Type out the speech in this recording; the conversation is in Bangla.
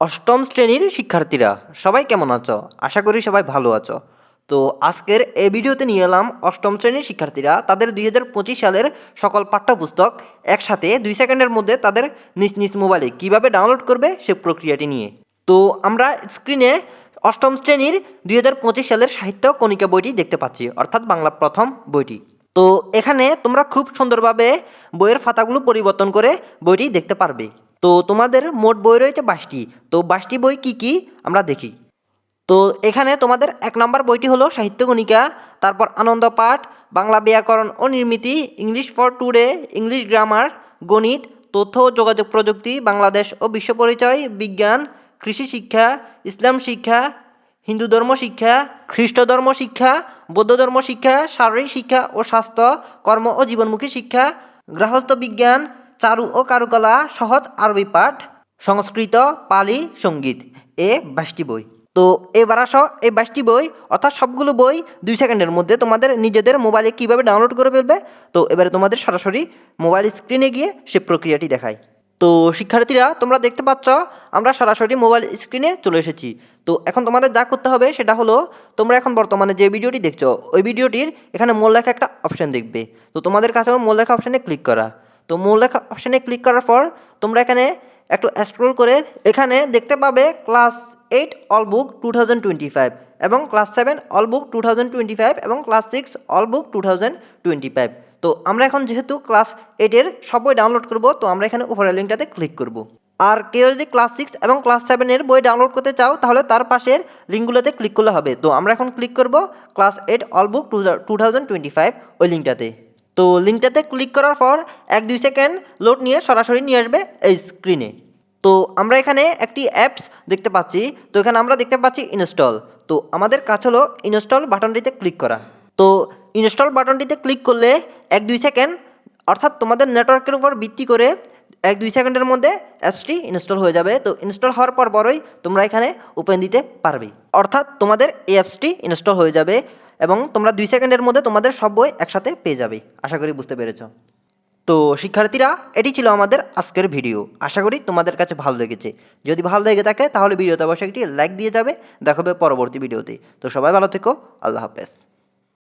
অষ্টম শ্রেণির শিক্ষার্থীরা, সবাই কেমন আছো? আশা করি সবাই ভালো আছো। তো আজকের এই ভিডিওতে নিয়ে এলাম অষ্টম শ্রেণির শিক্ষার্থীরা, তাদের দুই হাজার পঁচিশ সালের সকল পাঠ্যপুস্তক একসাথে দুই সেকেন্ডের মধ্যে তাদের নিজ নিজ মোবাইলে কীভাবে ডাউনলোড করবে সে প্রক্রিয়াটি নিয়ে। তো আমরা স্ক্রিনে অষ্টম শ্রেণির দুই হাজার পঁচিশ সালের সাহিত্য কণিকা বইটি দেখতে পাচ্ছি, অর্থাৎ বাংলা প্রথম বইটি। তো এখানে তোমরা খুব সুন্দরভাবে বইয়ের ফাতাগুলো পরিবর্তন করে বইটি দেখতে পারবে। তো তোমাদের মোট বই রয়েছে বাইশটি তো বাইশটি বই কি কি? আমরা দেখি। তো এখানে তোমাদের এক নম্বর বইটি হলো সাহিত্য কণিকা, তারপর আনন্দ পাঠ, বাংলা ব্যাকরণ ও নির্মিতি, English for today, English grammar, গণিত, তথ্য যোগাযোগ প্রযুক্তি, বাংলাদেশ ও বিশ্ব পরিচয়, বিজ্ঞান, কৃষি শিক্ষা, ইসলাম শিক্ষা, হিন্দু ধর্ম শিক্ষা, খ্রিস্ট ধর্ম শিক্ষা, বৌদ্ধ ধর্ম শিক্ষা, শারীরিক শিক্ষা ও স্বাস্থ্য, কর্ম ও জীবনমুখী শিক্ষা, গৃহস্থ বিজ্ঞান চারু ও কারুকলা, সহজ আরবি পাঠ, সংস্কৃত, পালি, সংগীত। এ বাইশটি বই। তো এবার আসো, এই বাইশটি বই, অর্থাৎ সবগুলো বই দুই সেকেন্ডের মধ্যে তোমাদের নিজেদের মোবাইলে কীভাবে ডাউনলোড করে ফেলবে? তো এবারে তোমাদের সরাসরি মোবাইল স্ক্রিনে গিয়ে সে প্রক্রিয়াটি দেখায় তো শিক্ষার্থীরা, তোমরা দেখতে পাচ্ছ, আমরা সরাসরি মোবাইল স্ক্রিনে চলে এসেছি। তো এখন তোমাদের যা করতে হবে, সেটা হলো, তোমরা এখন বর্তমানে যে ভিডিওটি দেখছ, ওই ভিডিওটির এখানে মূল লেখা একটা অপশান দেখবে। তো তোমাদের কাছে মূল লেখা অপশানে ক্লিক করা। তো মূল লেখা অপশানে ক্লিক করার পর তোমরা এখানে একটু স্ক্রোল করে এখানে দেখতে পাবে class eight all book two thousand twenty five এবং class seven all book two thousand twenty five এবং class six all book two thousand twenty five তো আমরা এখন যেহেতু ক্লাস এইটের সব বই ডাউনলোড করব, তো আমরা এখানে উপরের লিঙ্কটাতে ক্লিক করব। আর কেউ যদি ক্লাস সিক্স এবং ক্লাস সেভেনের বই ডাউনলোড করতে চাও, তাহলে তার পাশের লিঙ্কগুলোতে ক্লিক করলে হবে। তো আমরা এখন ক্লিক করব class eight all book two two thousand twenty five ওই লিঙ্কটাতে তো লিঙ্কটাতে ক্লিক করার পর এক দুই সেকেন্ড লোড নিয়ে সরাসরি নিয়ে আসবে এই স্ক্রিনে তো আমরা এখানে একটি অ্যাপস দেখতে পাচ্ছি। তো এখানে আমরা দেখতে পাচ্ছি ইনস্টল তো আমাদের কাজ হলো ইনস্টল বাটনটিতে ক্লিক করা। তো ইনস্টল বাটনটিতে ক্লিক করলে এক দুই সেকেন্ড, অর্থাৎ তোমাদের নেটওয়ার্কের উপর ভিত্তি করে এক দুই সেকেন্ডের মধ্যে অ্যাপসটি ইনস্টল হয়ে যাবে। তো ইনস্টল হওয়ার পর বড়ই তোমরা এখানে ওপেন দিতে পারবে। অর্থাৎ তোমাদের এই অ্যাপসটি ইনস্টল হয়ে যাবে। এবং তোমরা দুই সেকেন্ডের মধ্যে তোমাদের সব বই একসাথে পেয়ে যাবে। আশা করি বুঝতে পেরেছ। তো শিক্ষার্থীরা, এটি ছিল আমাদের আজকের ভিডিও। আশা করি তোমাদের কাছে ভালো লেগেছে। যদি ভালো লেগে থাকে, তাহলে ভিডিওতে অবশ্যই একটি লাইক দিয়ে যাবে। দেখাবে পরবর্তী ভিডিওতে। তো সবাই ভালো থেকো। আল্লাহ হাফেজ।